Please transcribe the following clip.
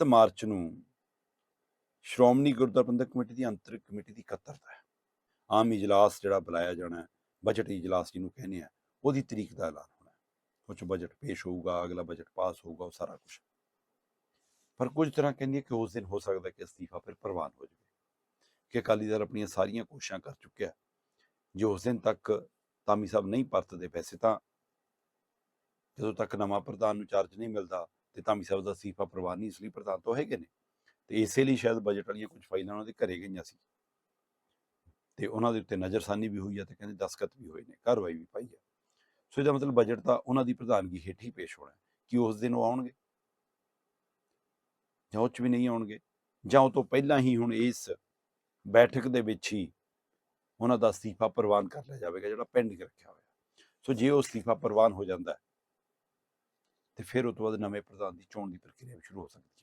7 March ਨੂੰ ਸ਼੍ਰੋਮਣੀ ਗੁਰਦੁਆਰਾ ਪ੍ਰਬੰਧਕ committee ਦੀ ਅੰਤਰਿਕ ਕਮੇਟੀ ਦੀ ਇਕੱਤਰਤਾ ਹੈ। ਆਮ ਇਜਲਾਸ ਜਿਹੜਾ ਬੁਲਾਇਆ ਜਾਣਾ ਹੈ ਬਜਟ ਇਜਲਾਸ ਜਿਹਨੂੰ ਕਹਿੰਦੇ ਆ, ਉਹਦੀ ਤਰੀਕ ਦਾ ਐਲਾਨ ਹੋਣਾ ਹੈ। ਉਹ ਬਜਟ ਪੇਸ਼ ਹੋਊਗਾ, ਅਗਲਾ ਬਜਟ ਪਾਸ ਹੋਊਗਾ, ਉਹ ਸਾਰਾ ਕੁਝ ਪਰ ਕੁਝ ਤਰ੍ਹਾਂ ਕਹਿੰਦੀ ਹੈ ਕਿ ਉਸ ਦਿਨ ਹੋ ਸਕਦਾ ਕਿ ਅਸਤੀਫਾ ਫਿਰ ਪ੍ਰਵਾਨ ਹੋ ਜਾਵੇ। ਕਿ ਅਕਾਲੀ ਦਲ ਆਪਣੀਆਂ ਸਾਰੀਆਂ ਕੋਸ਼ਿਸ਼ਾਂ ਕਰ ਚੁੱਕਿਆ ਜੇ ਉਸ ਦਿਨ ਤੱਕ ਤਾਮੀ ਸਾਹਿਬ ਨਹੀਂ ਪਰਤਦੇ ਪੈਸੇ ਤਾਂ ਜਦੋਂ ਤੱਕ ਨਵਾਂ ਪ੍ਰਧਾਨ ਨੂੰ ਚਾਰਜ ਨਹੀਂ ਮਿਲਦਾ ਤੇ ਤਾਮੀ ਸਾਹਿਬ ਦਾ ਅਸਤੀਫਾ ਪ੍ਰਵਾਨ ਨਹੀਂ, ਇਸ ਲਈ ਪ੍ਰਧਾਨ ਤੋਂ ਹੈਗੇ ਨੇ। ਤੇ ਇਸੇ ਲਈ ਸ਼ਾਇਦ ਬਜਟ ਵਾਲੀਆਂ ਕੁਝ ਫਾਈਲਾਂ ਉਹਨਾਂ ਦੇ ਘਰੇ ਗਈਆਂ ਸੀ। ਤੇ ਉਹਨਾਂ ਦੇ ਉੱਤੇ ਨਜ਼ਰਸਾਨੀ ਵੀ ਹੋਈ ਹੈ ਤੇ ਕਹਿੰਦੇ ਦਸਖਤ ਵੀ ਹੋਏ ਨੇ, ਕਾਰਵਾਈ ਵੀ ਪਾਈ ਹੈ ਸੋ ਇਹਦਾ ਮਤਲਬ ਬਜਟ ਤਾਂ ਉਹਨਾਂ ਦੀ ਪ੍ਰਧਾਨਗੀ ਹੇਠ ਹੀ ਪੇਸ਼ ਹੋਣਾ ਹੈ ਕਿ ਉਸ ਦਿਨ ਉਹ ਆਉਣਗੇ। ਜਾਂ ਉਹ 'ਚ ਵੀ ਨਹੀਂ ਆਉਣਗੇ। ਜਾਂ ਉਹ ਤੋਂ ਪਹਿਲਾਂ ਹੀ ਹੁਣ ਇਸ ਬੈਠਕ ਦੇ ਵਿੱਚ ਹੀ ਉਹਨਾਂ ਦਾ ਅਸਤੀਫਾ ਪ੍ਰਵਾਨ ਕਰ ਲਿਆ ਜਾਵੇਗਾ ਜਿਹੜਾ ਪੈਂਡਿੰਗ ਰੱਖਿਆ ਹੋਇਆ। ਸੋ ਜੇ ਉਹ ਅਸਤੀਫਾ ਪ੍ਰਵਾਨ ਹੋ ਜਾਂਦਾ ਤੇ ਫਿਰ ਉਸ ਤੋਂ ਬਾਅਦ ਨਵੇਂ ਪ੍ਰਧਾਨ ਦੀ ਚੋਣ ਦੀ ਪ੍ਰਕਿਰਿਆ ਵੀ ਸ਼ੁਰੂ ਹੋ ਸਕਦੀ ਹੈ।